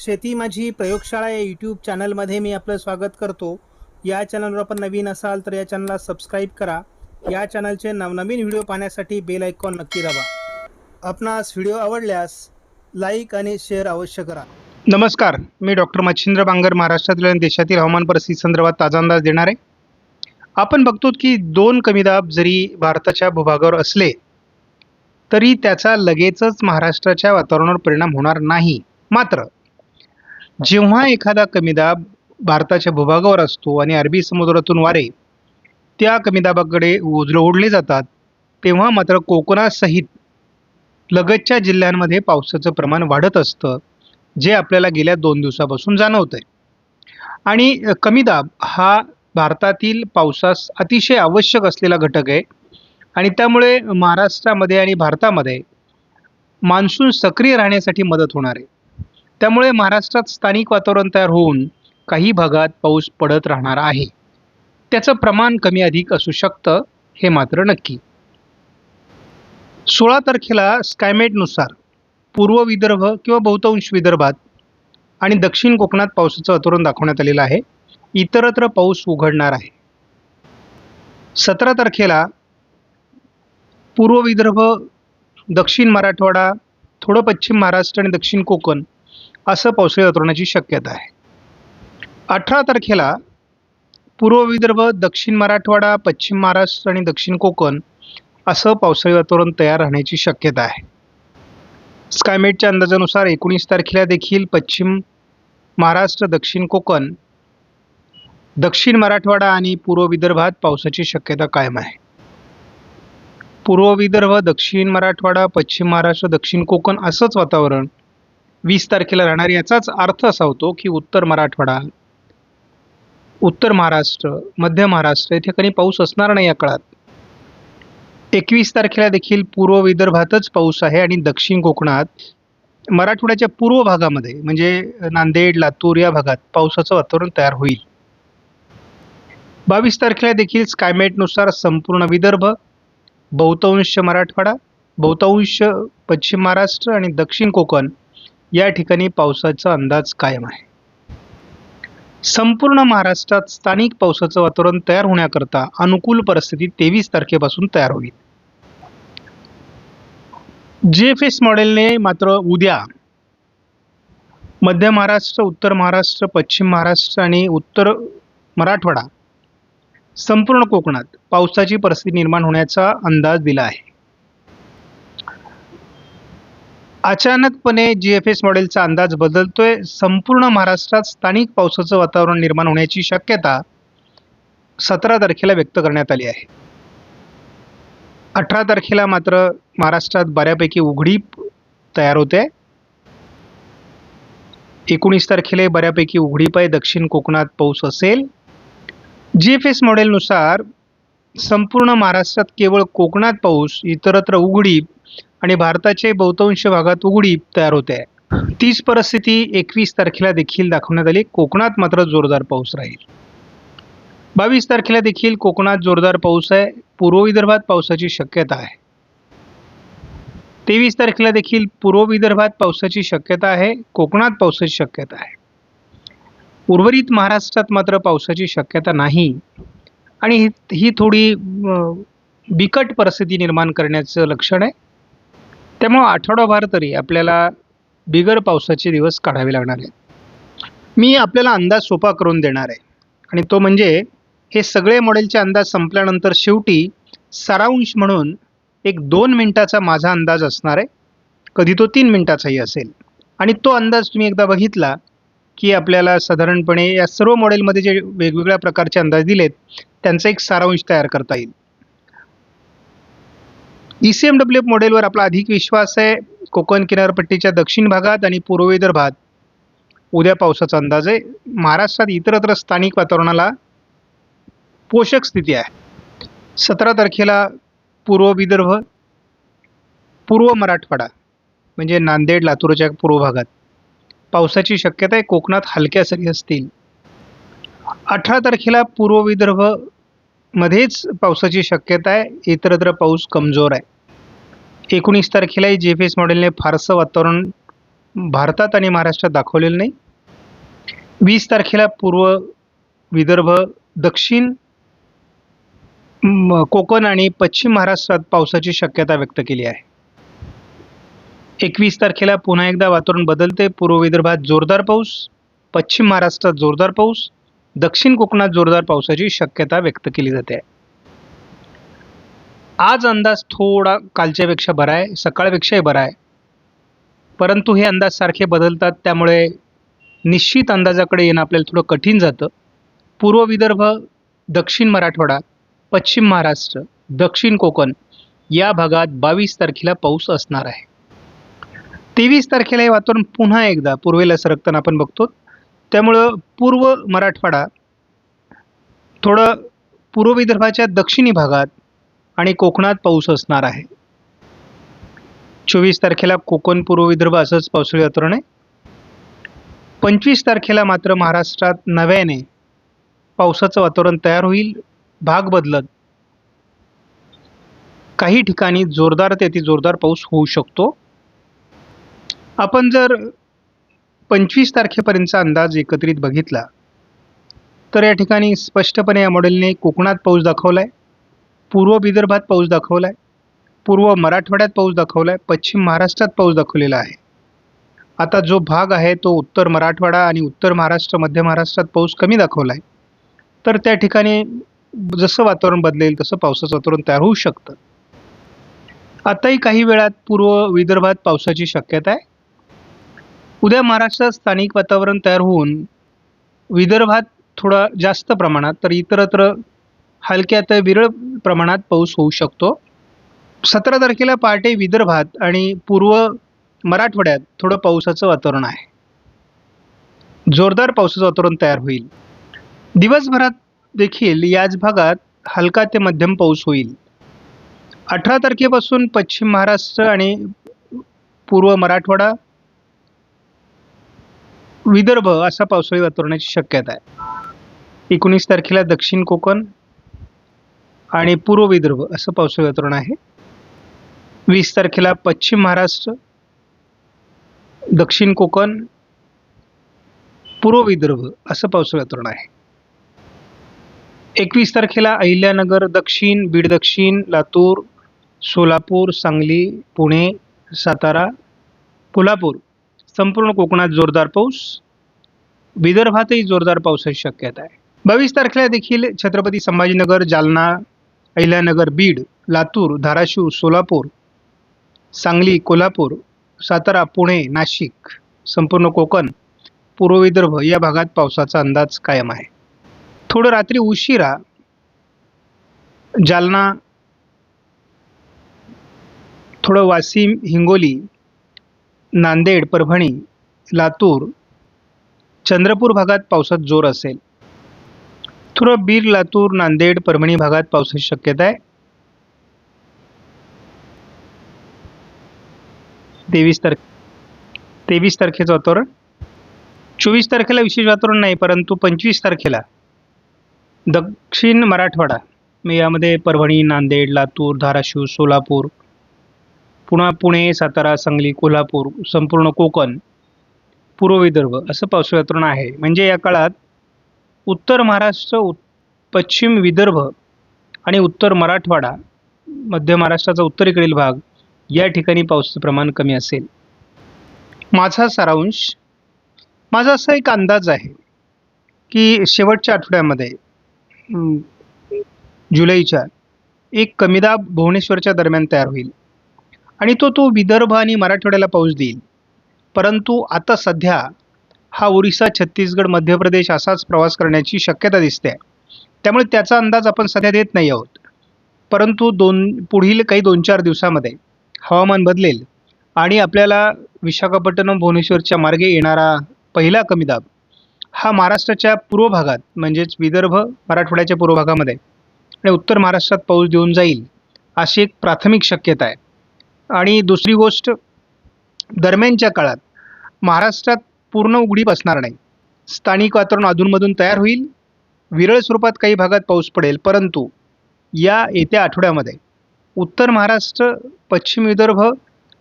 शेती माझी प्रयोगशाळा या यूट्यूब चॅनलमध्ये मी आपलं स्वागत करतो. या चॅनलवर आपण नवीन असाल तर या चॅनलला सबस्क्राईब करा. या चॅनलचे नवनवीन व्हिडिओ पाहण्यासाठी बेल आयकॉन नक्की दाबा. आपणास व्हिडिओ आवडल्यास लाईक आणि शेअर अवश्य करा. नमस्कार मी डॉक्टर मच्छिंद्र बांगर महाराष्ट्रातील आणि देशातील हवामान परिस्थिती संदर्भात ताजा अंदाज देणार. आहे आपण बघतो की दोन कमी दाब जरी भारताच्या भूभागावर असले तरी त्याचा लगेचच महाराष्ट्राच्या वातावरणावर परिणाम होणार नाही. मात्र जेव्हा एखादा कमीदाब भारताच्या भूभागावर असतो आणि अरबी समुद्रातून वारे त्या कमीदाबाकडे उजळ ओढले जातात तेव्हा मात्र कोकणासहित लगतच्या जिल्ह्यांमध्ये पावसाचं प्रमाण वाढत असतं जे आपल्याला गेल्या दोन दिवसापासून जाणवत आहे आणि कमीदाब हा भारतातील पावसास अतिशय आवश्यक असलेला घटक आहे आणि त्यामुळे महाराष्ट्रामध्ये आणि भारतामध्ये मान्सून सक्रिय राहण्यासाठी मदत होणार आहे. त्यामुळे महाराष्ट्रात स्थानिक वातावरण तयार होऊन काही भागात पाऊस पडत राहणार आहे. त्याचं प्रमाण कमी अधिक असू शकतं हे मात्र नक्की. सोळा तारखेला स्कायमेटनुसार पूर्व विदर्भ किंवा बहुतांश विदर्भात आणि दक्षिण कोकणात पावसाचं वातावरण दाखवण्यात आलेलं आहे. इतरत्र पाऊस उघडणार आहे. सतरा तारखेला पूर्व विदर्भ दक्षिण मराठवाडा थोडं पश्चिम महाराष्ट्र आणि दक्षिण कोकण असं पावसाळी वातावरणाची शक्यता आहे. अठरा तारखेला पूर्व विदर्भ दक्षिण मराठवाडा पश्चिम महाराष्ट्र आणि दक्षिण कोकण असं पावसाळी वातावरण तयार राहण्याची शक्यता आहे. स्कायमेटच्या अंदाजानुसार एकोणीस तारखेला देखील पश्चिम महाराष्ट्र दक्षिण कोकण दक्षिण मराठवाडा आणि पूर्व विदर्भात पावसाची शक्यता कायम आहे. पूर्व विदर्भ दक्षिण मराठवाडा पश्चिम महाराष्ट्र दक्षिण कोकण असंच वातावरण वीस तारखेला राहणार याचाच अर्थ असा होतो की उत्तर मराठवाडा उत्तर महाराष्ट्र मध्य महाराष्ट्र येथे कधी पाऊस असणार नाही या काळात. एकवीस तारखेला देखील पूर्व विदर्भातच पाऊस आहे आणि दक्षिण कोकणात मराठवाड्याच्या पूर्व भागामध्ये म्हणजे नांदेड लातूर या भागात पावसाचं वातावरण तयार होईल. बावीस तारखेला देखील स्कायमेटनुसार संपूर्ण विदर्भ बहुतांश मराठवाडा बहुतांश पश्चिम महाराष्ट्र आणि दक्षिण कोकण या ठिकाणी पावसाचा अंदाज कायम आहे. संपूर्ण महाराष्ट्रात स्थानिक पावसाचं वातावरण तयार होण्याकरता अनुकूल परिस्थिती तेवीस तारखेपासून तयार होईल. जे एफ एस मॉडेलने मात्र उद्या मध्य महाराष्ट्र उत्तर महाराष्ट्र पश्चिम महाराष्ट्र आणि उत्तर मराठवाडा संपूर्ण कोकणात पावसाची परिस्थिती निर्माण होण्याचा अंदाज दिला आहे. अचानकपणे जी एफ एस मॉडेलचा अंदाज बदलतोय. संपूर्ण महाराष्ट्रात स्थानिक पावसाचं वातावरण निर्माण होण्याची शक्यता सतरा तारखेला व्यक्त करण्यात आली आहे. अठरा तारखेला मात्र महाराष्ट्रात बऱ्यापैकी उघडीप तयार होते. एकोणीस तारखेला बऱ्यापैकी उघडीप आहे दक्षिण कोकणात पाऊस असेल. जी एफ एस मॉडेलनुसार संपूर्ण महाराष्ट्रात केवळ कोकणात पाऊस इतरत्र उघडीप आणि भारताचे बहुतांश भागात उघडी तयार होते. आहे तीच परिस्थिती एकवीस तारखेला देखील दाखवण्यात आली. कोकणात मात्र जोरदार पाऊस राहील. बावीस तारखेला देखील कोकणात जोरदार पाऊस आहे. पूर्व विदर्भात पावसाची शक्यता आहे. तेवीस तारखेला देखील पूर्व विदर्भात पावसाची शक्यता आहे. कोकणात पावसाची शक्यता आहे. उर्वरित महाराष्ट्रात मात्र पावसाची शक्यता नाही. आणि ही थोडी बिकट परिस्थिती निर्माण करण्याचं लक्षण आहे. त्यामुळं आठवडाभर तरी आपल्याला बिगर पावसाचे दिवस काढावे लागणार आहेत. मी आपल्याला अंदाज सोपा करून देणार आहे. आणि तो म्हणजे हे सगळे मॉडेलचे अंदाज संपल्यानंतर शेवटी सारांश म्हणून एक दोन मिनटाचा माझा अंदाज असणार आहे. कधी तो तीन मिनटाचाही असेल. आणि तो अंदाज तुम्ही एकदा बघितला की आपल्याला साधारणपणे या सर्व मॉडेलमध्ये जे वेगवेगळ्या प्रकारचे अंदाज दिलेत त्यांचा एक सारांश तयार करता येईल. E C M W F मॉडेलवर आपला अधिक विश्वास आहे. कोकण किनारपट्टीच्या दक्षिण भागात आणि पूर्व विदर्भात. उद्या पावसाचा अंदाज आहे. महाराष्ट्रात इतरत्र स्थानिक वातावरणाला पोषक स्थिती आहे. सतरा तारखेला पूर्व विदर्भ पूर्व मराठवाडा म्हणजे नांदेड लातूरच्या पूर्व भागात. पावसाची शक्यता आहे. कोकणात हलक्या सरी असतील. अठरा तारखेला पूर्व विदर्भ मध्येच पावसाची शक्यता आहे. इतरत्र पाऊस कमजोर आहे. एकोणीस तारखेलाही जे एफ एस मॉडेलने फारसं वातावरण भारतात आणि महाराष्ट्रात दाखवलेलं नाही. वीस तारखेला पूर्व विदर्भ दक्षिण कोकण आणि पश्चिम महाराष्ट्रात पावसाची शक्यता व्यक्त केली आहे. एकवीस तारखेला पुन्हा एकदा वातावरण बदलते. पूर्व विदर्भात जोरदार पाऊस पश्चिम महाराष्ट्रात जोरदार पाऊस दक्षिण कोकणात जोरदार पावसाची शक्यता व्यक्त केली जाते. आज अंदाज थोडा कालच्यापेक्षा बरा आहे सकाळपेक्षाही बरा आहे. परंतु हे अंदाज सारखे बदलतात त्यामुळे निश्चित अंदाजाकडे येणं आपल्याला थोडं कठीण जातं. पूर्व विदर्भ दक्षिण मराठवाडा पश्चिम महाराष्ट्र दक्षिण कोकण या भागात बावीस तारखेला पाऊस असणार आहे. तेवीस तारखेला हे वातावरण पुन्हा एकदा पूर्वेला सरकताना आपण बघतो. त्यामुळं पूर्व मराठवाडा थोडं पूर्व विदर्भाच्या दक्षिणी भागात आणि कोकणात पाऊस असणार आहे. चोवीस तारखेला कोकण पूर्व विदर्भ असंच पावसाळी वातावरण आहे. पंचवीस तारखेला मात्र महाराष्ट्रात नव्याने पावसाचं वातावरण तयार होईल भाग बदलत काही ठिकाणी जोरदार ते अति जोरदार पाऊस होऊ शकतो. आपण जर पंचवीस तारखेपर्यंतचा अंदाज एकत्रित बघितला. तर या ठिकाणी स्पष्टपणे या मॉडेलने कोकणात पाऊस दाखवला आहे पूर्व विदर्भात पाऊस दाखवला आहे पूर्व मराठवाड्यात पाऊस दाखवला आहे पश्चिम महाराष्ट्रात पाऊस दाखवलेला आहे. आता जो भाग आहे तो उत्तर मराठवाडा आणि उत्तर महाराष्ट्र मध्य महाराष्ट्रात पाऊस कमी दाखवला आहे तर त्या ठिकाणी जसं वातावरण बदलेल तसं पावसाचं वातावरण तयार होऊ शकतं. आताही काही वेळात पूर्व विदर्भात पावसाची शक्यता आहे. उद्या महाराष्ट्रात स्थानिक वातावरण तयार होऊन विदर्भात थोडा जास्त प्रमाणात तर इतरत्र हलक्या तर विरळ प्रमाणात पाऊस होऊ शकतो. सतरा तारखेला पहाटे विदर्भात आणि पूर्व मराठवाड्यात थोडं पावसाचं वातावरण आहे. जोरदार पावसाचं वातावरण तयार होईल. दिवसभरात देखील याच भागात हलका ते मध्यम पाऊस होईल. अठरा तारखेपासून पश्चिम महाराष्ट्र आणि पूर्व मराठवाडा विदर्भ असा पावसाळी वातावरणाची शक्यता आहे. एकोणीस तारखेला दक्षिण कोकण आणि पूर्व विदर्भ असं पावसाळी वातावरण आहे. वीस तारखेला पश्चिम महाराष्ट्र दक्षिण कोकण पूर्व विदर्भ असं पावसाळी वातावरण आहे. एकवीस तारखेला अहिल्यानगर दक्षिण बीड दक्षिण लातूर सोलापूर सांगली पुणे सातारा कोल्हापूर संपूर्ण कोकणात जोरदार पाऊस. विदर्भातही जोरदार पावसाची शक्यता आहे. बावीस तारखेला देखील छत्रपती संभाजीनगर जालना अहिल्यानगर बीड लातूर धाराशिव सोलापूर सांगली कोल्हापूर सातारा पुणे नाशिक संपूर्ण कोकण पूर्व विदर्भ या भागात पावसाचा अंदाज कायम आहे. थोडं रात्री उशिरा जालना थोडं वाशिम हिंगोली नांदेड परभणी लातूर चंद्रपूर भागात पावसात जोर असेल. थोडं बीड लातूर नांदेड परभणी भागात पावसाची शक्यता आहे. तेवीस तारखे तेवीस तारखेचं वातावरण. चोवीस तारखेला विशेष वातावरण नाही परंतु पंचवीस तारखेला दक्षिण मराठवाडा यामध्ये परभणी नांदेड लातूर धाराशिव सोलापूर पुन्हा पुणे सातारा सांगली कोल्हापूर संपूर्ण कोकण पूर्व विदर्भ असं पावसाळ्यातून आहे. म्हणजे या काळात उत्तर महाराष्ट्र उत पश्चिम विदर्भ आणि उत्तर मराठवाडा मध्य महाराष्ट्राचा उत्तरेकडील भाग या ठिकाणी पावसाचं प्रमाण कमी असेल. माझा सारांश माझा असा एक अंदाज आहे की शेवटच्या आठवड्यामध्ये जुलैच्या एक कमीदाब भुवनेश्वरच्या दरम्यान तयार होईल. आणि तो तो विदर्भ आणि मराठवाड्याला पाऊस देईल. परंतु आता सध्या हा ओरिसा छत्तीसगड मध्य प्रदेश असाच प्रवास करण्याची शक्यता दिसते. त्यामुळे त्याचा अंदाज आपण सध्या देत नाही आहोत. परंतु दोन पुढील काही दोन चार दिवसामध्ये हवामान बदलेल आणि आपल्याला विशाखापट्टणम भुवनेश्वरच्या मार्गे येणारा पहिला कमीदाब हा महाराष्ट्राच्या पूर्व भागात म्हणजेच विदर्भ मराठवाड्याच्या पूर्व भागामध्ये आणि उत्तर महाराष्ट्रात पाऊस देऊन जाईल अशी एक प्राथमिक शक्यता आहे. आणि दुसरी गोष्ट दरम्यानच्या काळात महाराष्ट्रात पूर्ण उघडीप असणार नाही. स्थानिक वातावरण अधूनमधून तयार होईल विरळ स्वरूपात काही भागात पाऊस पडेल परंतु या येत्या आठवड्यामध्ये उत्तर महाराष्ट्र पश्चिम विदर्भ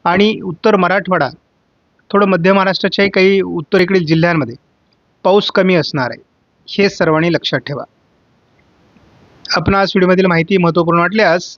आणि उत्तर मराठवाडा थोडं मध्य महाराष्ट्राच्याही काही उत्तरेकडील जिल्ह्यांमध्ये पाऊस कमी असणार आहे हे सर्वांनी लक्षात ठेवा. आपण आज व्हिडिओमधील माहिती महत्त्वपूर्ण वाटल्यास